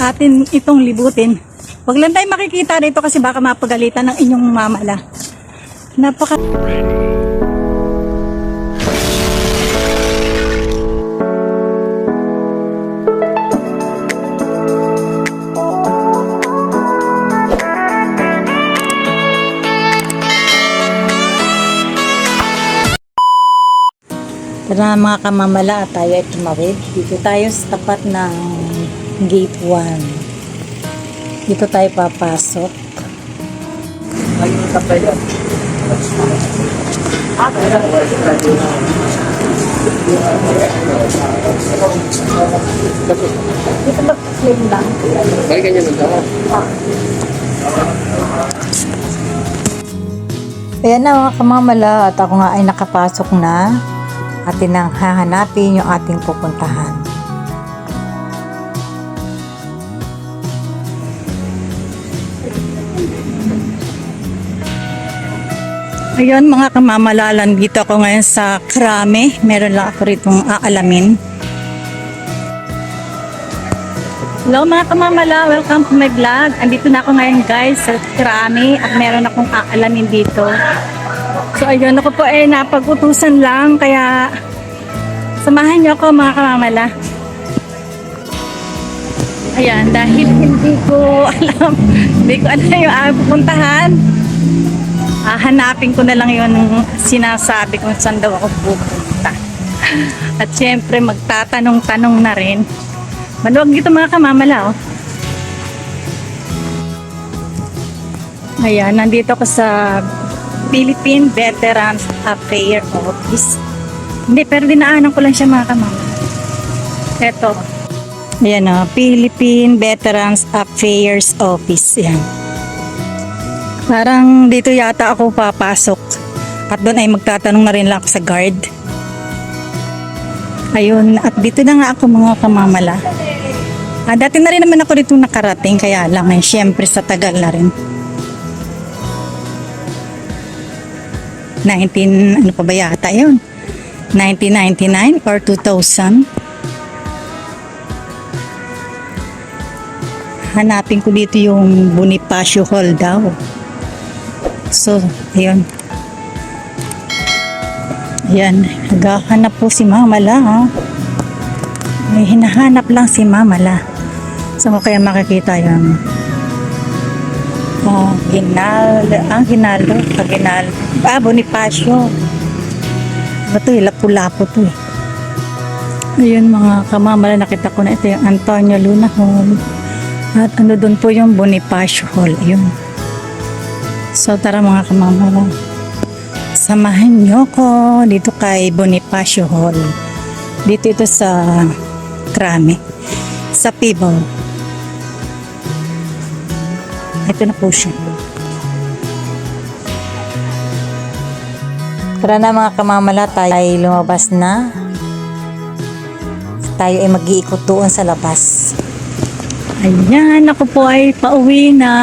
atin itong libutin. Huwag lang tayo makikita rito kasi baka mapagalitan ng inyong mamala. Napaka... Tara mga kamamala, tayo ay tumawid. Dito tayo sa tapat ng gate 1. Dito tayo papasok. Dito ba claim lang? Bakit ganyan ang tao? Ayan na mga kamamala at ako nga ay nakapasok na. Atin nang hahanapin yung ating pupuntahan. Ayun mga kamamalalan, dito ako ngayon sa Krame. Meron lang ako rito aalamin. Hello mga kamamala, welcome to my vlog. Andito na ako ngayon guys sa Krame at meron akong aalamin dito. So ayun, ako po ay napag-utusan lang kaya samahan niyo ako mga kamamala. Ayan, dahil hindi ko alam, hindi ko alam yung aking pupuntahan. Ah, hanapin ko na lang yung sinasabi kung saan daw ako pupunta. At syempre, magtatanong-tanong na rin. Maluwag dito mga kamamala, oh. Ayan, nandito ako sa Philippine Veterans Affairs Office. Hindi, pero dinaanan ko lang siya mga kamamala. Ito. Ayan o, Philippine Veterans Affairs Office. Yan. Parang dito yata ako papasok. At doon ay magtatanong na rin lang ako sa guard. Ayun, at dito na nga ako mga kamamala. Ah, dati na rin naman ako dito nakarating, kaya lang eh, syempre sa tagal na rin. 19, ano pa ba yata yun? 1999 or 2000? Hanapin ko dito yung Bonifacio Hall daw. So, ayun. Ayan, naghahanap po si Mama La. May hinahanap lang si Mama La. So, kaya makikita yung Ah, Ginaldo. Ah, Ginaldo. Ah, Ginaldo. Ah, Bonifacio. Ano to eh? Lapu-lapu to eh. Ayun mga kamamala, nakita ko na ito yung Antonio Luna Hall. At ano doon po yung Bonifacio Hall. Ayun. So tara mga kamamala. Samahan nyo ko dito kay Bonifacio Hall. Dito ito sa Krame. Sa Pibo. Ito na po siya. Tara na mga kamamala, tayo ay lumabas na. Tayo ay mag-iikot doon sa labas. Ayan, ako po ay pauwi na.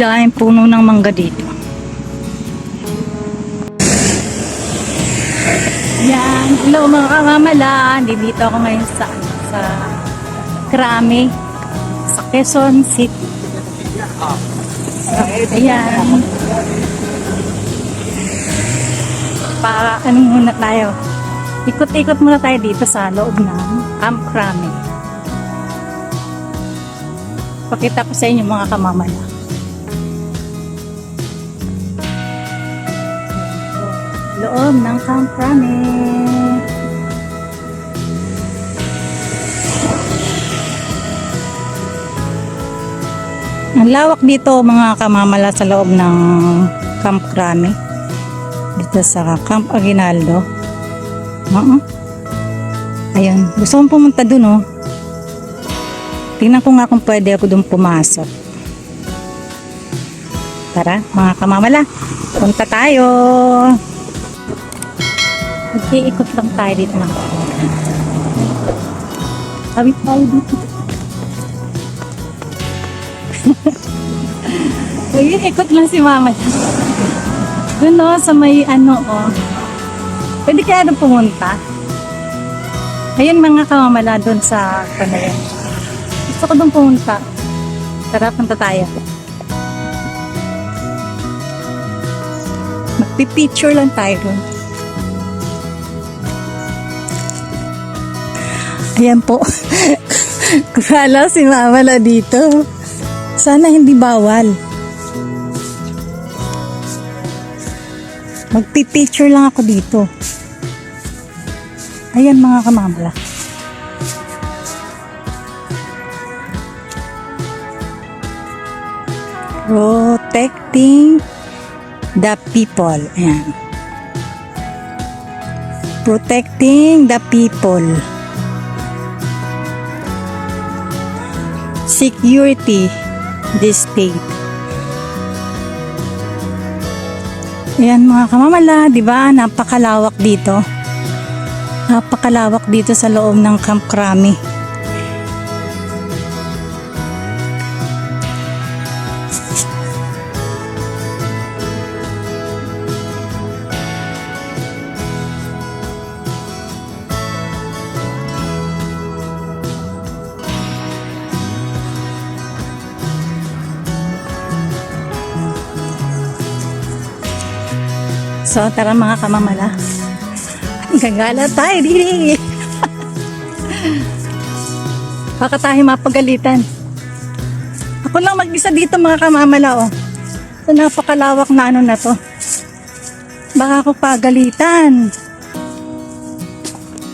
Ang daming puno ng mangga dito. Yan. Hello mga kamamala. Dito ako ngayon sa, sa Krame. Sa Quezon City. Ayan. Pa, ano muna tayo? Ikot-ikot muna tayo dito sa loob ng Camp Krame. Pakita ko sa inyo mga kamamala. Loob ng Camp Rame. Ang lawak dito mga kamamala sa loob ng Camp Rame. Dito sa Camp Aguinaldo. Oo. Ayun. Gusto kong pumunta dun oh. Tingnan ko nga kung pwede ako dun pumasok. Tara, mga kamamala. Punta tayo. Mag-iikot lang tayo dito ng Kawit tayo dito. Ayun, ikot lang si mama. Doon no, sa may ano, oh. Pwede kaya doon pumunta? Ayun mga kamamala doon sa kanayan. Gusto ko doon pumunta. Tara, punta tayo. Magpipicture lang tayo doon. Ayan po. Kala si mama na dito. Sana hindi bawal. Magpipicture lang ako dito. Ayan mga kamamala. Protecting the people. Ayan. Protecting the people. Security this state. Ayan mga kamamala, di ba? Napakalawak dito. Napakalawak dito sa loob ng Camp Krami. So, tara mga kamamala. Gagala tayo, dili. Baka tayo mapagalitan. Ako lang mag-isa dito mga kamamala, oh. Sa napakalawak na ano na to. Baka ako pagalitan.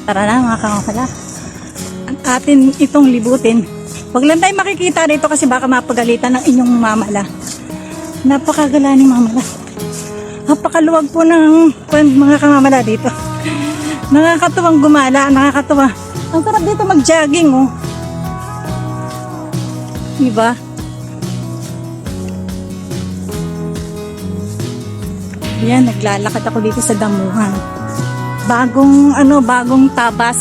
Tara na mga kamamala. Ang atin itong libutin. Huwag lang tayo makikita dito kasi baka mapagalitan ng inyong mamala. Napakagala ni mamala. Napakaluwag po ng mga kamamala dito. Nakakatuwang gumala, nakakatuwa. Ang sarap dito mag-jogging, oh. Diba? Yan, naglalakad ako dito sa damuhan. Bagong, ano, bagong tabas.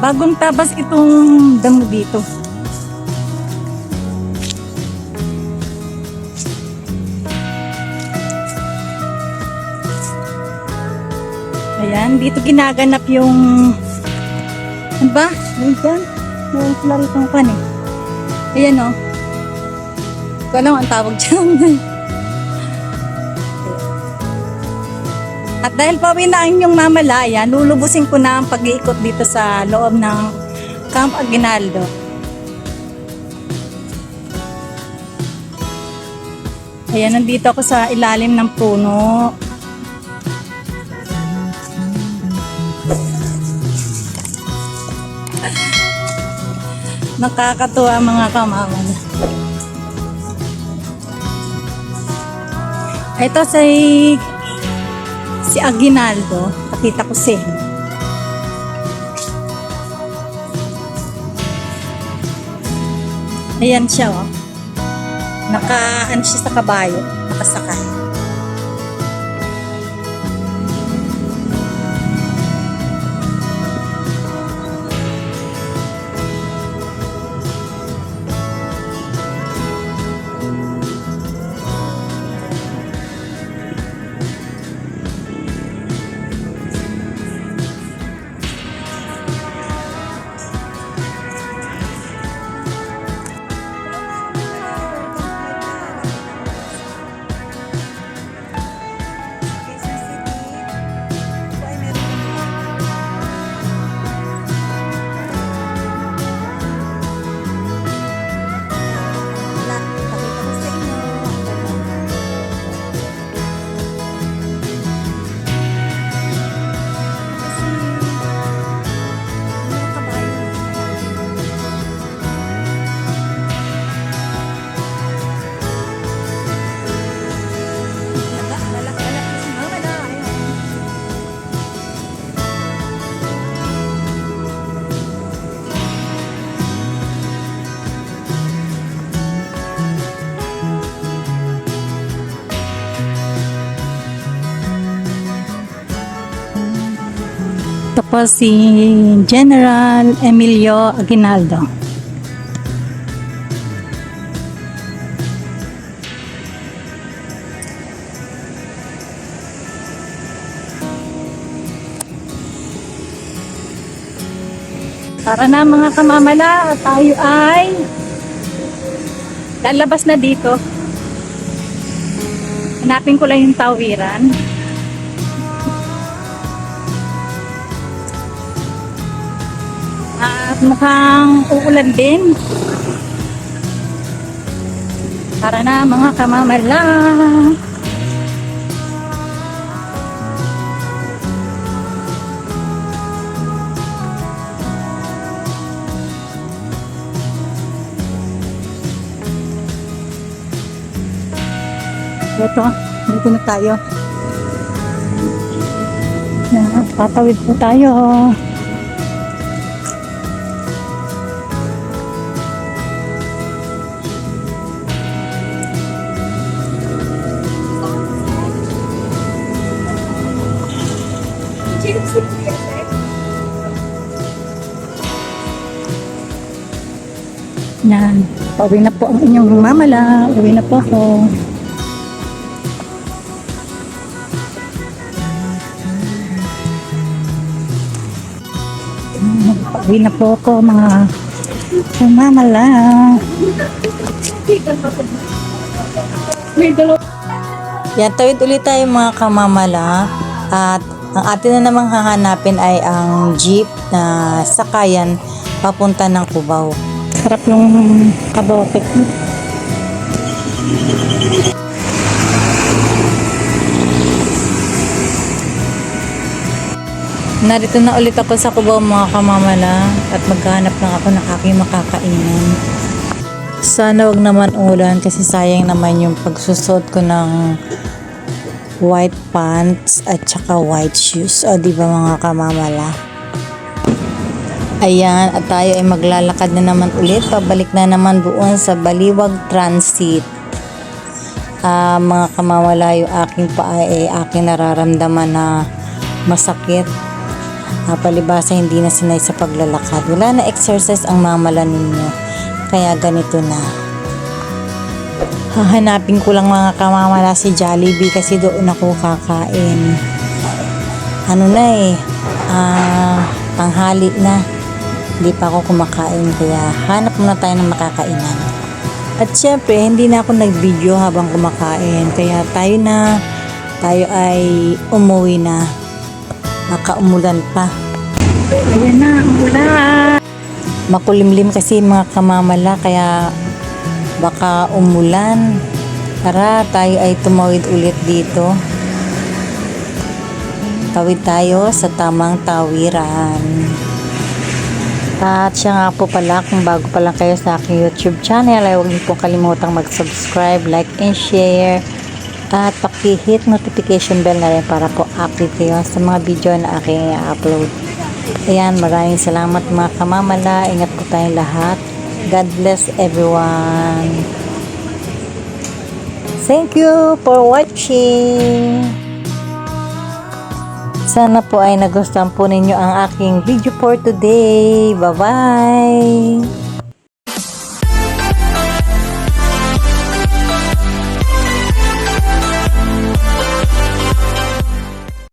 Bagong tabas itong damo dito. Ayan, dito ginaganap yung ano ba? Ayun dyan. May flare itong pan eh. Ayan o. Oh. Ko alam ang tawag dyan. At dahil pawi na ang inyong mamalaya, lulubusin ko na ang pag-iikot dito sa loob ng Camp Aguinaldo. Ayan, nandito ako sa ilalim ng puno. Nakakatuwa mga kamawan. Ito si si Aguinaldo. Pakita ko si Ayan siya oh. Naka ano siya sa kabayo, nakasakay. po si General Emilio Aguinaldo. Para na mga kamamala, tayo ay lalabas na dito. Hanapin ko lang yung tawiran. Mukhang uulan din. Para na mga kamamala. Ito, dito na tayo. Tatawid po tayo. Pauwi na po ang inyong mamala. Uwi na po ako. Pauwi na po ako mga mamala. Yan, tawid ulit tayo mga kamamala. At ang atin na namang hahanapin ay ang jeep na sakayan papunta ng Cubao. Sarap yung kabote. Narito na ulit ako sa Cubao mga kamamala at maghahanap lang ako ng aking makakainan. Sana wag naman ulan kasi sayang naman yung pagsusot ko ng white pants at saka white shoes. O di ba mga kamamala? Ayan, at tayo ay maglalakad na naman ulit. Pabalik na naman doon sa Baliwag Transit. Ah, mga kamamala, yung aking paa ay aking nararamdaman na masakit. Ah, palibasa hindi na sinay sa paglalakad. Wala na exercise ang mamala ninyo. Kaya ganito na. Hahanapin ko lang mga kamamala si Jollibee kasi doon ako kakain. Ano na eh, ah, tanghali na. Hindi pa ako kumakain kaya hanap muna tayo ng makakainan. At syempre, hindi na ako nag-video habang kumakain. Kaya tayo na, tayo ay umuwi na. Baka umulan pa. Ayan na, umulan. Makulimlim kasi mga kamamala kaya baka umulan. Tara, tayo ay tumawid ulit dito. Tawid tayo sa tamang tawiran. At siya nga po pala, kung bago pa lang kayo sa aking YouTube channel, ay huwag niyo pong kalimutang mag-subscribe, like, and share. At paki-hit notification bell na rin para po update kayo sa mga video na aking i-upload. Ayan, maraming salamat mga kamamala. Ingat po tayong lahat. God bless everyone. Thank you for watching. Sana po ay nagustuhan po ninyo ang aking video for today. Bye-bye!